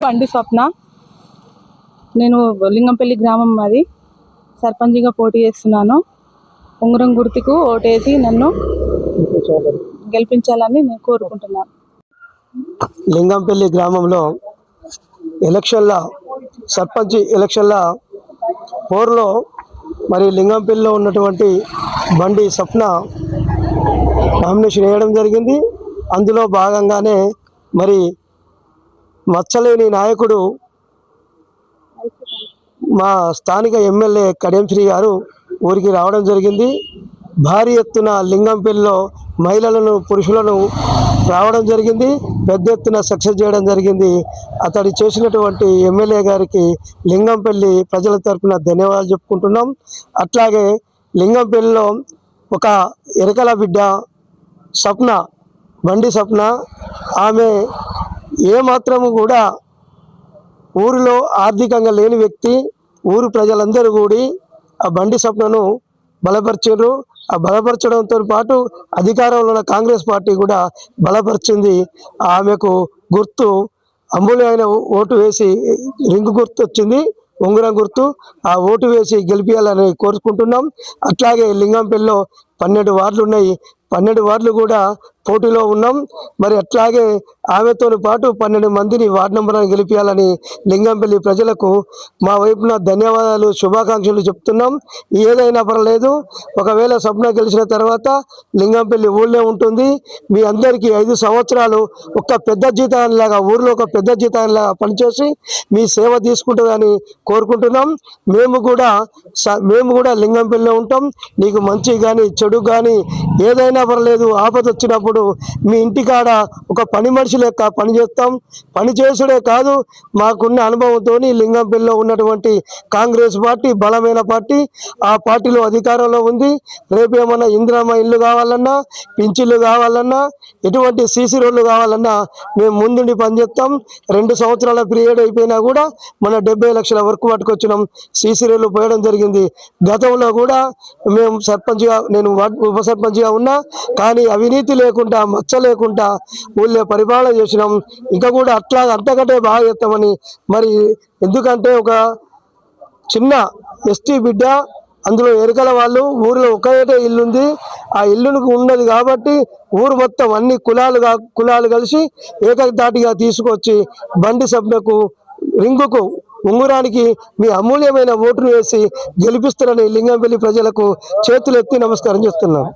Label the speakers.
Speaker 1: బండి స్వప్న. నేను లింగంపల్లి గ్రామం మాది. సర్పంచిగా పోటీ చేస్తున్నాను. ఉంగరం గుర్తుకు ఓటేసి నన్ను గెలిపించాలని నేను కోరుకుంటున్నాను.
Speaker 2: లింగంపల్లి గ్రామంలో ఎలక్షన్ల సర్పంచ్ ఎలక్షన్ల పోరులో మరి లింగంపల్లిలో ఉన్నటువంటి బండి స్వప్న నామినేషన్ వేయడం జరిగింది. అందులో భాగంగానే మరి మచ్చలేని నాయకుడు మా స్థానిక ఎమ్మెల్యే కడియం శ్రీ గారు ఊరికి రావడం జరిగింది. భారీ ఎత్తున లింగంపల్లిలో మహిళలను పురుషులను రావడం జరిగింది. పెద్ద ఎత్తున సక్సెస్ చేయడం జరిగింది. అతడు చేసినటువంటి ఎమ్మెల్యే గారికి లింగంపల్లి ప్రజల తరఫున ధన్యవాదాలు చెప్పుకుంటున్నాం. అట్లాగే లింగంపల్లిలో ఒక ఎరకల బిడ్డ స్వప్న బండి స్వప్న. ఆమె ఏమాత్రము కూడా ఊరిలో ఆర్థికంగా లేని వ్యక్తి ఊరు ప్రజలందరూ కూడి ఆ బండి స్వప్నను బలపరిచారు ఆ బలపరచడంతో పాటు అధికారంలో ఉన్న కాంగ్రెస్ పార్టీ కూడా బలపరిచింది. ఆమెకు గుర్తు అమూల్యమైన ఓటు వేసి రింగు గుర్తు వచ్చింది ఉంగరం గుర్తు. ఆ ఓటు వేసి గెలిపించాలని కోరుకుంటున్నాం. అట్లాగే లింగంపల్లిలో పన్నెండు వార్డులు ఉన్నాయి పన్నెండు వార్డులు కూడా పోటీలో ఉన్నాం. మరి అట్లాగే ఆమెతో పాటు పన్నెండు మందిని వార్డు నెంబర్లను గెలిపించాలని లింగంపల్లి ప్రజలకు మా వైపున ధన్యవాదాలు శుభాకాంక్షలు చెప్తున్నాం. ఏదైనా పర్లేదు ఒకవేళ స్వప్న గెలిచిన తర్వాత లింగంపల్లి ఊళ్ళో ఉంటుంది. మీ అందరికీ ఐదు సంవత్సరాలు ఒక పెద్ద జీతాలాగా ఊర్లో ఒక పెద్ద జీతాలాగా పనిచేసి మీ సేవ తీసుకుంటుందని కోరుకుంటున్నాం. మేము కూడా స- మేము కూడా లింగంపల్లిలో ఉంటాం. నీకు మంచి కానీ చెడు కానీ ఏదైనా పర్లేదు ఆపద వచ్చినప్పుడు మీ ఇంటికాడ ఒక పని మనిషి లెక్క పని చేస్తాం. పని చేసుడే కాదు మాకున్న అనుభవంతో లింగంపల్లిలో ఉన్నటువంటి కాంగ్రెస్ పార్టీ బలమైన పార్టీ ఆ పార్టీలో అధికారంలో ఉంది. రేపు ఏమన్నా ఇందిరమ్మ ఇల్లు కావాలన్నా పింఛన్లు కావాలన్నా ఎటువంటి సీసీ రోడ్లు కావాలన్నా మేము ముందుండి పనిచేస్తాం. రెండు సంవత్సరాల పీరియడ్ అయిపోయినా కూడా మన డెబ్బై లక్షల వరకు పట్టుకొచ్చినాం. సీసీ రోడ్లు పోయడం జరిగింది. గతంలో కూడా మేము సర్పంచ్గా నేను ఉప సర్పంచ్గా ఉన్నా కానీ అవినీతి లేకుండా మచ్చ లేకుండా ఊళ్ళో పరిపాలన చేసినాం. ఇంకా కూడా అట్లా అంతకంటే బాగా చేస్తామని మరి ఎందుకంటే ఒక చిన్న ఎస్టీ బిడ్డ అందులో ఎరకల వాళ్ళు ఊరిలో ఒకటే ఇల్లు ఉంది. ఆ ఇల్లును ఉన్నది కాబట్టి ఊరు మొత్తం అన్ని కులాలుగా కులాలు కలిసి ఏకదాటిగా తీసుకొచ్చి బండి సభ్యులకు రింగుకు ఉంగురానికి మీ అమూల్యమైన ఓటును వేసి గెలిపిస్తారని లింగంపల్లి ప్రజలకు చేతులెత్తి నమస్కారం చేస్తున్నాం.